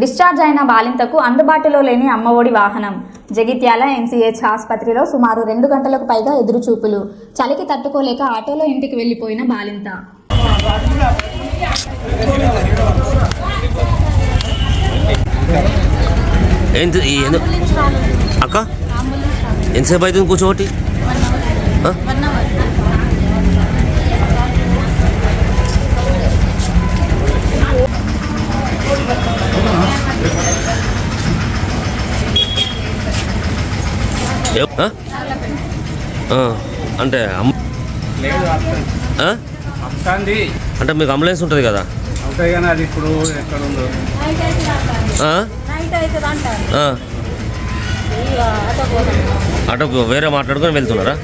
Discharge అయిన బాలింతకు అందుబాటులో లేని అమ్మఒడి వాహనం. జగిత్యాల ఎంసీహెచ్ ఆసుపత్రిలో సుమారు రెండు గంటలకు పైగా ఎదురుచూపులు. చలికి తట్టుకోలేక ఆటోలో ఇంటికి వెళ్ళిపోయిన బాలింత. అక్క? ఎంతసేపు అవుతుంది కూర్చోబట్టి? అంటే అంటే మీకు అంబులెన్స్ ఉంటుంది కదా? అది ఇప్పుడు ఎక్కడ ఉందో. ఆ? ఆ. ఆటో వేరే మాట్లాడుకొని వెళ్తున్నారా?